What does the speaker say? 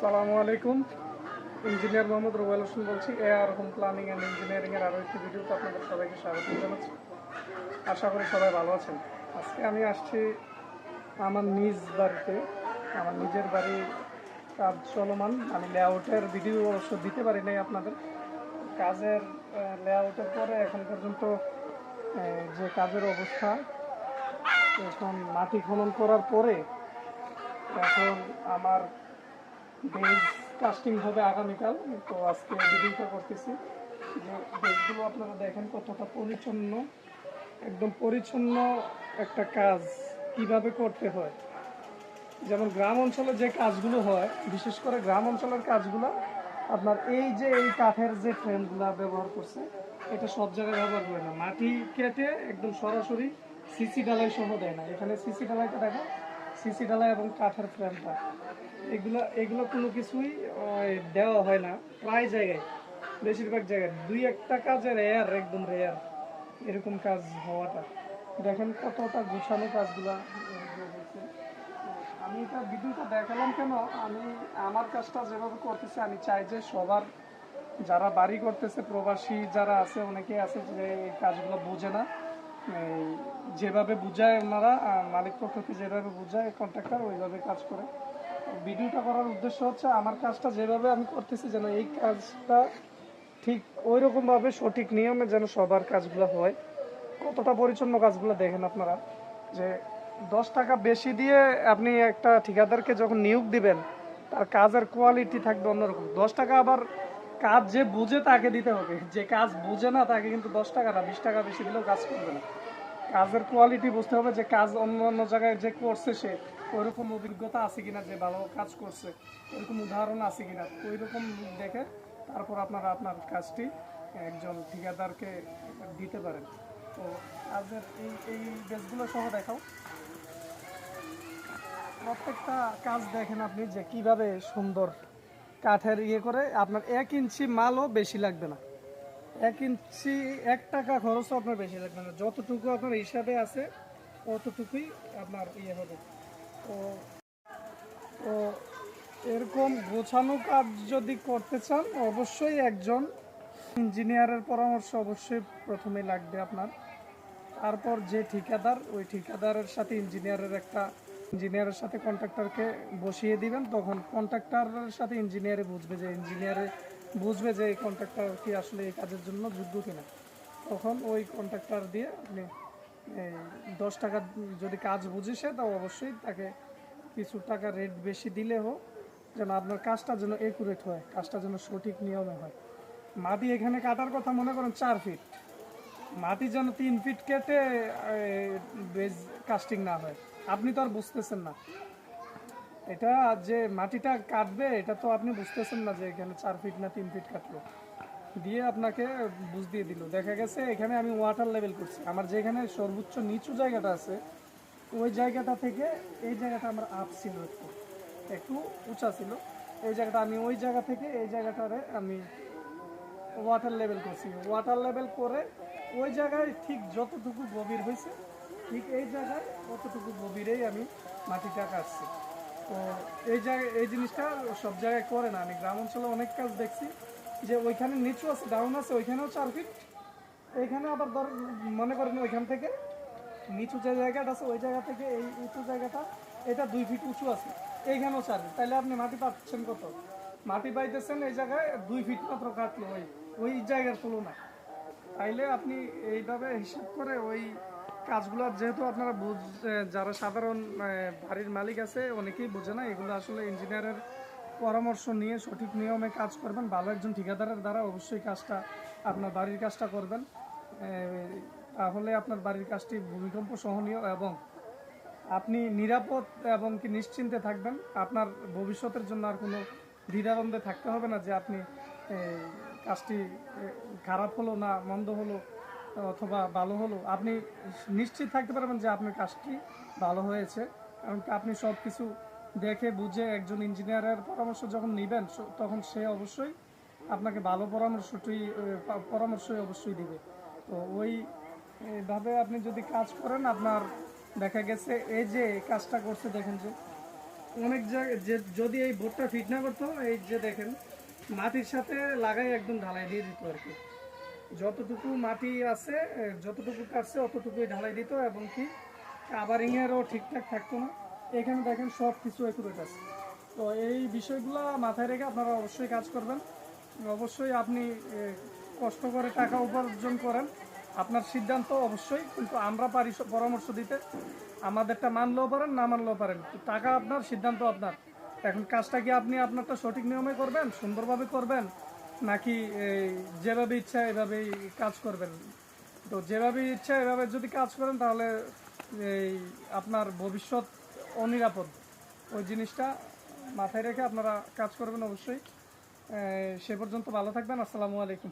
আসসালামু আলাইকুম। ইঞ্জিনিয়ার মোহাম্মদ রুবেল হোসেন বলছি, A R home planning and ইঞ্জিনিয়ারিংয়ের আরও একটি ভিডিওতে আপনাদের সবাইকে স্বাগত জানাচ্ছি। আশা করি সবাই ভালো আছেন। আজকে আমি আসছি আমার নিজ বাড়িতে। আমার নিজের বাড়ি কাজ চলমান। আমি লেআউটের ভিডিও অবশ্য দিতে পারি নাই আপনাদের। কাজের লেআউটের পরে এখন পর্যন্ত যে কাজের অবস্থা, এখন মাটি খনন করার পরে এখন আমার কাস্টিং হবে আগামীকাল। তো আজকে ভিডিওটা করতেছি। যে বেজগুলো আপনারা দেখেন কতটা পরিচ্ছন্ন, একদম পরিচ্ছন্ন একটা কাজ কীভাবে করতে হয়। যেমন গ্রাম অঞ্চলে যে কাজগুলো হয়, বিশেষ করে গ্রাম অঞ্চলের কাজগুলো, আপনার এই যে এই কাঠের যে ফ্রেমগুলো ব্যবহার করছে, এটা সব জায়গায় ব্যবহার করে না। মাটি কেটে একদম সরাসরি সিসি ডালাই সহ দেয় না। এখানে সিসি ডালাইটা দেখো সিসি ডালাই এবং কাঠের ফ্রেমটা। এগুলো এগুলো কোনো কিছুই দেওয়া হয় না। প্রায় জায়গায়, বেশিরভাগ জায়গায়। দুই একটা কাজের রেয়ার একদম রেয়ার এরকম কাজ হওয়াটা। দেখেন কতটা গুছানো কাজগুলো। আমি এটা ভিডিওটা দেখালাম কেন? আমি, আমার কাজটা যেভাবে করতেছি, আমি চাই যে সবার যারা বাড়ি করতেছে, প্রবাসী যারা আছে, অনেকে আছে যে এই কাজগুলো বোঝে না। যেভাবে বুঝায় ওনারা মালিক পক্ষকে যেভাবে বুঝায় কন্ট্রাক্টর ওইভাবে কাজ করে। ভিডিওটা করার উদ্দেশ্য হচ্ছে আমার কাজটা যেভাবে আমি করতেছি যেন এই কাজটা ঠিক ওই রকমভাবে সঠিক নিয়মে যেন সবার কাজগুলো হয়। কতটা পরিচ্ছন্ন কাজগুলো দেখেন আপনারা, যে দশ টাকা বেশি দিয়ে আপনি একটা ঠিকাদারকে যখন নিয়োগ দিবেন, তার কাজের কোয়ালিটি থাকবে অন্যরকম। দশ টাকা আবার কাজ যে বুঝে তাকে দিতে হবে। যে কাজ বুঝে না, তাকে কিন্তু দশ টাকা না, বিশ টাকা বেশি দিলেও কাজ করবে না। কাজের কোয়ালিটি বুঝতে হবে যে কাজ অন্য অন্য জায়গায় যে করছে সে ওইরকম অভিজ্ঞতা আছে কিনা যে ভালো কাজ করছে এরকম উদাহরণ আছে কিনা ওই রকম দেখে তারপর আপনারা আপনার কাজটি একজন ঠিকাদারকে দিতে পারেন। তো কাজের এই এই বেসগুলো সহ দেখাও। প্রত্যেকটা কাজ দেখেন আপনি যে কীভাবে সুন্দর কাঠের ইয়ে করে, আপনার এক ইঞ্চি মালও বেশি লাগবে না। এক ইঞ্চি, এক টাকা খরচও আপনার বেশি লাগবে না। যতটুকু আপনার হিসাবে আছে ততটুকুই আপনার ইয়ে হবে। তো তো এরকম গোছানো কাজ যদি করতে চান, অবশ্যই একজন ইঞ্জিনিয়ারের পরামর্শ অবশ্যই প্রথমে লাগবে আপনার। তারপর যে ঠিকাদার, ওই ঠিকাদারের সাথে, ইঞ্জিনিয়ারের একটা ইঞ্জিনিয়ারের সাথে কন্ট্রাক্টরকে বসিয়ে দিবেন, তখন কন্ট্রাক্টরের সাথে ইঞ্জিনিয়ারে বুঝবে যে ইঞ্জিনিয়ারে বুঝবে যে এই কন্ট্রাক্টর কি আসলে এই কাজের জন্য যোগ্য কিনা। তখন ওই কন্ট্রাক্টর দিয়ে আপনি দশ টাকা যদি কাজ বুঝে সে তো অবশ্যই তাকে কিছু টাকা রেট বেশি দিলে হোক, যেন আপনার কাজটা যেন একুরেট হয়, কাজটা যেন সঠিক নিয়মে হয়। মাটি এখানে কাটার কথা মনে করেন চার ফিট মাটি যেন তিন ফিট কেটে বেজ কাস্টিং না হয়। আপনি তো আর বুঝতেছেন না। এটা যে মাটিটা কাটবে, এটা তো আপনি বুঝতেছেন না যে এখানে চার ফিট না তিন ফিট কাটলো। দিয়ে আপনাকে বুঝ দিয়ে দিল। দেখা গেছে এখানে আমি ওয়াটার লেভেল করছি। আমার যেখানে সর্বোচ্চ নিচু জায়গাটা আছে, ওই জায়গাটা থেকে এই জায়গাটা আমার আপ ছিল একটু একটু উঁচা ছিল। এই জায়গাটা আমি ওই জায়গা থেকে এই জায়গাটারে আমি ওয়াটার লেভেল করছি। ওয়াটার লেভেল করে ওই জায়গায় ঠিক যতটুকু গভীর হয়েছে, ঠিক এই জায়গায় ততটুকু গভীরেই আমি মাটিটা কাটছি। তো এই জায়গায় এই জিনিসটা সব জায়গায় করে না। আমি গ্রাম অঞ্চলে অনেক কাজ দেখছি যে ওইখানে নিচু আছে ডাউন আছে, ওইখানেও চার ফিট এইখানে আবার ধর, মনে করেন ওইখান থেকে নিচু যে জায়গাটা আছে, ওই জায়গা থেকে এই উঁচু জায়গাটা, এটা দুই ফিট উঁচু আছে। এইখানেও চার ফিট তাহলে আপনি মাটি পাচ্ছেন কত? মাটি পাইতেছেন এই জায়গায় দুই ফিট মাত্র কাটলো ওই ওই জায়গার তুলনায়। তাইলে আপনি এইভাবে হিসাব করে ওই কাজগুলো যেহেতু আপনারা বুঝ যারা সাধারণ বাড়ির মালিক আছে, অনেকেই বোঝে না, এগুলো আসলে ইঞ্জিনিয়ারের পরামর্শ নিয়ে সঠিক নিয়মে কাজ করবেন। ভালো একজন ঠিকাদারের দ্বারা অবশ্যই কাজটা, আপনার বাড়ির কাজটা করবেন। তাহলে আপনার বাড়ির কাজটি ভূমিকম্প সহনীয় এবং আপনি নিরাপদ এবং কি নিশ্চিন্তে থাকবেন। আপনার ভবিষ্যতের জন্য আর কোনো দ্বিধাদ্বন্দ্বে থাকতে হবে না যে আপনি কাজটি খারাপ হলো না, মন্দ হলো। অথবা ভালো হলো, আপনি নিশ্চিত থাকতে পারবেন যে আপনার কাজটি ভালো হয়েছে। কারণ আপনি সব কিছু দেখে বুঝে একজন ইঞ্জিনিয়ারের পরামর্শ যখন নেবেন তখন সে অবশ্যই আপনাকে ভালো পরামর্শটি পরামর্শই অবশ্যই দিবে। তো ওই ভাবে আপনি যদি কাজ করেন, আপনার দেখা গেছে এই যে কাজটা করছে, দেখেন যে অনেক জায়গায় যে যদি এই বোর্ডটা ফিট না করতো, এই যে দেখেন, মাটির সাথে লাগাই একদম ঢালাই দিয়ে দিত আর কি। যতটুকু মাটি আছে যতটুকু কাটছে, অতটুকুই ঢালাই দিত এবং কি কাভারিংয়েরও ঠিকঠাক থাকতো না। এখানে দেখেন সব কিছু একুরেট আছে। তো এই বিষয়গুলো মাথায় রেখে আপনারা অবশ্যই কাজ করবেন। অবশ্যই আপনি কষ্ট করে টাকা উপার্জন করেন। আপনার সিদ্ধান্ত অবশ্যই, কিন্তু আমরা পারি পরামর্শ দিতে। আমাদেরটা মানলেও পারেন, না মানলেও পারেন। টাকা আপনার, সিদ্ধান্ত আপনার। এখন কাজটা কি আপনি আপনারটা সঠিক নিয়মে করবেন, সুন্দরভাবে করবেন? নাকি যেভাবে ইচ্ছা এভাবেই কাজ করবেন? তো যেভাবে ইচ্ছা এভাবে যদি কাজ করেন, তাহলে এই আপনার ভবিষ্যৎ অনিরাপদ। ওই জিনিসটা মাথায় রেখে আপনারা কাজ করবেন অবশ্যই। সে পর্যন্ত ভালো থাকবেন। আসসালামু আলাইকুম।